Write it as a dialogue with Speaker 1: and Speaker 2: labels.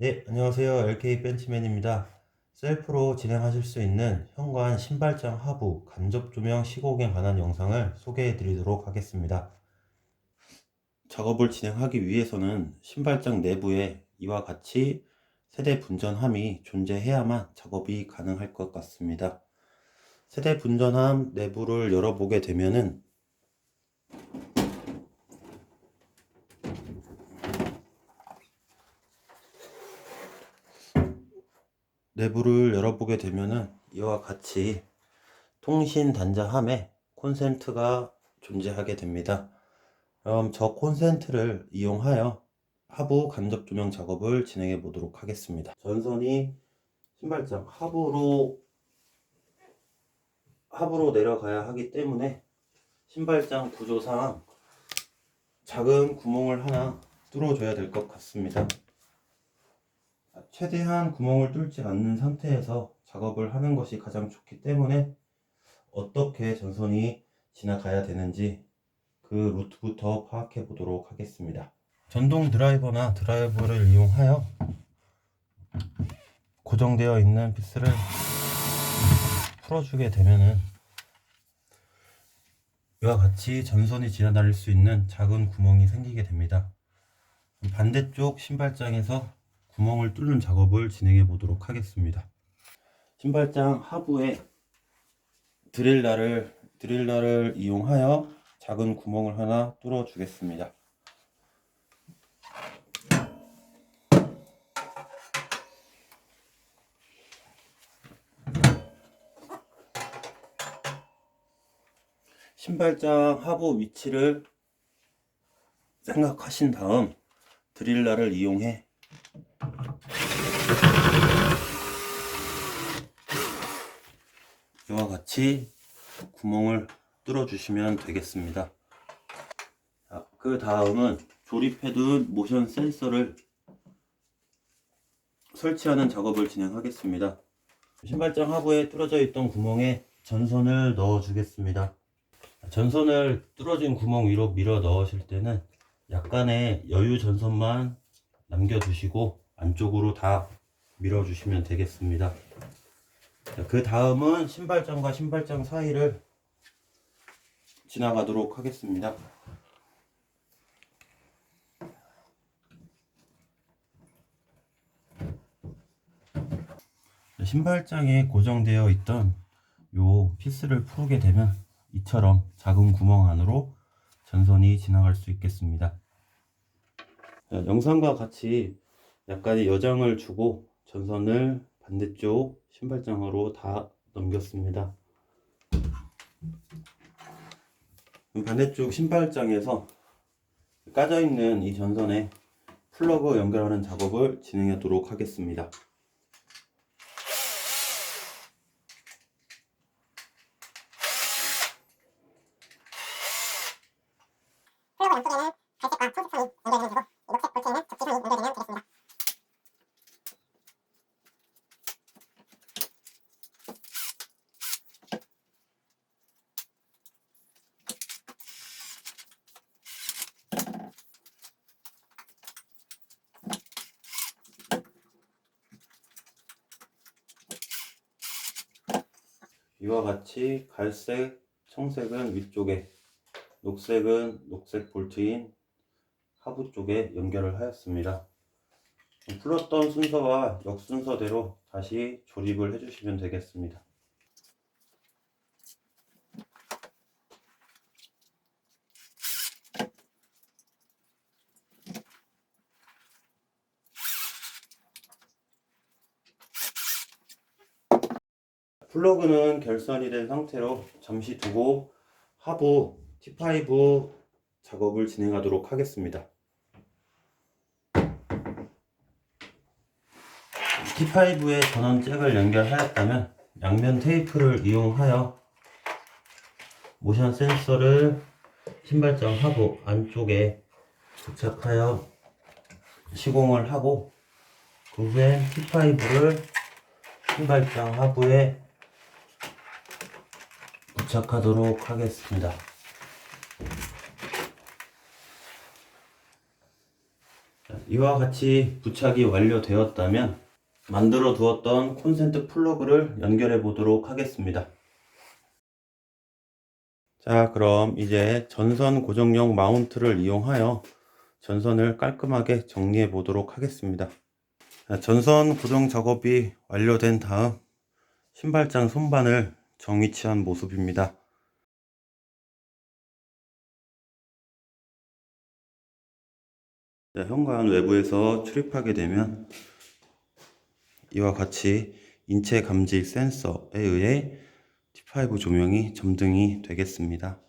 Speaker 1: 네, 안녕하세요. LK 벤치맨입니다. 셀프로 진행하실 수 있는 현관 신발장 하부 간접 조명 시공에 관한 영상을 소개해 드리도록 하겠습니다. 작업을 진행하기 위해서는 신발장 내부에 이와 같이 세대 분전함이 존재해야만 작업이 가능할 것 같습니다. 세대 분전함 내부를 열어보게 되면은 내부를 열어보게 되면은 이와 같이 통신 단자함에 콘센트가 존재하게 됩니다. 그럼 저 콘센트를 이용하여 하부 간접 조명 작업을 진행해 보도록 하겠습니다. 전선이 신발장 하부로 하부로 내려가야 하기 때문에 신발장 구조상 작은 구멍을 하나 뚫어줘야 될 것 같습니다. 최대한 구멍을 뚫지 않는 상태에서 작업을 하는 것이 가장 좋기 때문에 어떻게 전선이 지나가야 되는지 그 루트부터 파악해 보도록 하겠습니다. 전동 드라이버나 드라이버를 이용하여 고정되어 있는 피스를 풀어주게 되면은 이와 같이 전선이 지나다닐 수 있는 작은 구멍이 생기게 됩니다. 반대쪽 신발장에서 구멍을 뚫는 작업을 진행해 보도록 하겠습니다. 신발장 하부에 드릴라를 드릴라를 이용하여 작은 구멍을 하나 뚫어 주겠습니다. 신발장 하부 위치를 생각하신 다음 드릴라를 이용해 이와 같이 구멍을 뚫어 주시면 되겠습니다. 자, 그 다음은 조립해둔 모션 센서를 설치하는 작업을 진행하겠습니다. 신발장 하부에 뚫어져 있던 구멍에 전선을 넣어 주겠습니다. 전선을 뚫어진 구멍 위로 밀어 넣으실 때는 약간의 여유 전선만 남겨 두시고 안쪽으로 다 밀어 주시면 되겠습니다. 자, 그 다음은 신발장과 신발장 사이를 지나가도록 하겠습니다. 신발장에 고정되어 있던 요 피스를 풀게 되면 이처럼 작은 구멍 안으로 전선이 지나갈 수 있겠습니다. 자, 영상과 같이 약간의 여장을 주고 전선을 반대쪽 신발장으로 다 넘겼습니다. 반대쪽 신발장에서 까져 있는 이 전선에 플러그 연결하는 작업을 진행하도록 하겠습니다.
Speaker 2: 플러그 양쪽에는 갈색과 청색선이 연결되면 되고 이 녹색 볼트에는 적재선이 연결되면 되겠습니다.
Speaker 1: 이와 같이 갈색, 청색은 위쪽에, 녹색은 녹색 볼트인 하부 쪽에 연결을 하였습니다. 풀었던 순서와 역순서대로 다시 조립을 해주시면 되겠습니다. 플러그는 결선이 된 상태로 잠시 두고 하부 T5 작업을 진행하도록 하겠습니다. T5에 전원 잭을 연결하였다면 양면 테이프를 이용하여 모션 센서를 신발장 하부 안쪽에 부착하여 시공을 하고 그 후에 T5를 신발장 하부에 부착하도록 하겠습니다. 자, 이와 같이 부착이 완료되었다면 만들어 두었던 콘센트 플러그를 연결해 보도록 하겠습니다. 자, 그럼 이제 전선 고정용 마운트를 이용하여 전선을 깔끔하게 정리해 보도록 하겠습니다. 자, 전선 고정 작업이 완료된 다음 신발장 손반을 정위치한 모습입니다. 자, 현관 외부에서 출입하게 되면 이와 같이 인체 감지 센서에 의해 T5 조명이 점등이 되겠습니다.